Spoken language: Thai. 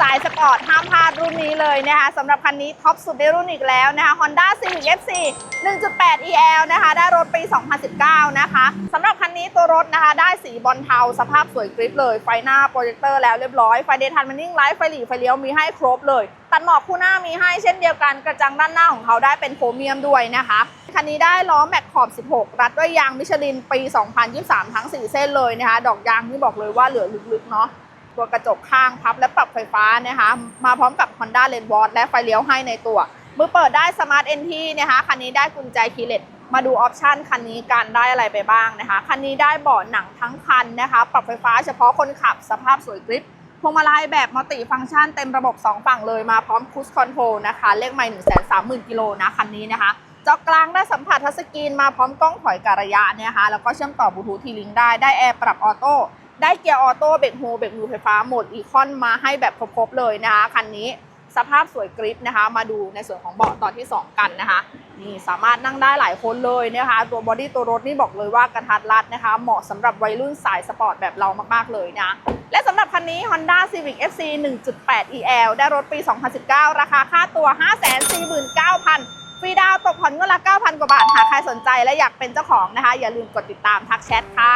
สายสปอร์ตห้ามพลาดรุ่นนี้เลยนะคะสำหรับคันนี้ท็อปสุดในรุ่นอีกแล้วนะคะ Honda Civic FC 1.8 EL นะคะ ได้รถปี 2019 นะคะสำหรับคันนี้ตัวรถนะคะ ได้สีบอลเทา สภาพสวยกริปเลย ไฟหน้าโปรเจคเตอร์แล้วเรียบร้อย ไฟเดย์ทันมันนิ่งไลท์ไฟหลีไฟเลี้ยวมีให้ครบเลย ตัดหมอกคู่หน้ามีให้เช่นเดียวกันกระจังด้านหน้าของเขาได้เป็นโครเมียมด้วยนะคะคันนี้ได้ล้อแม็กขอบ 16 รัดด้วยยางมิชลินปี 2023 ทั้ง 4 เส้นเลยนะคะ ดอกยางนี่บอกเลยว่าเหลือลึกๆเนาะ ตัวกระจกข้างพับและปรับไฟฟ้านะคะมาพร้อมกับ Honda l a n w a t และไฟเลี้ยวให้ในตัว มือเปิดได้ Smart NT นะคะคันนี้ได้กุญแจคีย์เลสมาดูออปชันคันนี้กันได้อะไรไปบ้างนะคะ คันนี้ได้เบาะหนังทั้งคันนะคะ ปรับไฟฟ้าเฉพาะคนขับสภาพสวยกริปพวงมาลัยแบบมัลติฟังก์ชันเต็มระบบ 2 ฝั่งเลยมาพร้อมคูสคอนโทรลนะคะเลขไม่1 3 0 0 0 0กิโลนะคันนี้นะคะจอกกลางได้สัมผัสทัชสกรีนมาพร้อมกล้องถอยการะยะเนี่ยนะคะแล้วก็เชื่อมต่อบลูทูธทีลิงได้ได้แอร์ปรับออโต้ ได้เกียร์ออโต้เบรกโฮเบรกมือไฟฟ้าโหมดอีคอนมาให้แบบครบๆเลยนะคะคันนี้สภาพสวยกริปนะคะ มาดูในส่วนของเบาะตอนที่ 2 กันนะคะนี่สามารถนั่งได้หลายคนเลยนะคะ ตัวบอดี้ตัวรถนี่บอกเลยว่ากระทัดรัดนะคะ เหมาะสำหรับวัยรุ่นสายสปอร์ตแบบเรามากๆเลยนะ และสำหรับคันนี้ Honda Civic FC 1.8 EL ได้รถปี 2019 ราคาค่าตัว 549,000 ฟรีดาวน์ตกผ่อนเงินละ 9,000 กว่าบาทหากใครสนใจและอยากเป็นเจ้าของนะคะ อย่าลืมกดติดตามทักแชทค่ะ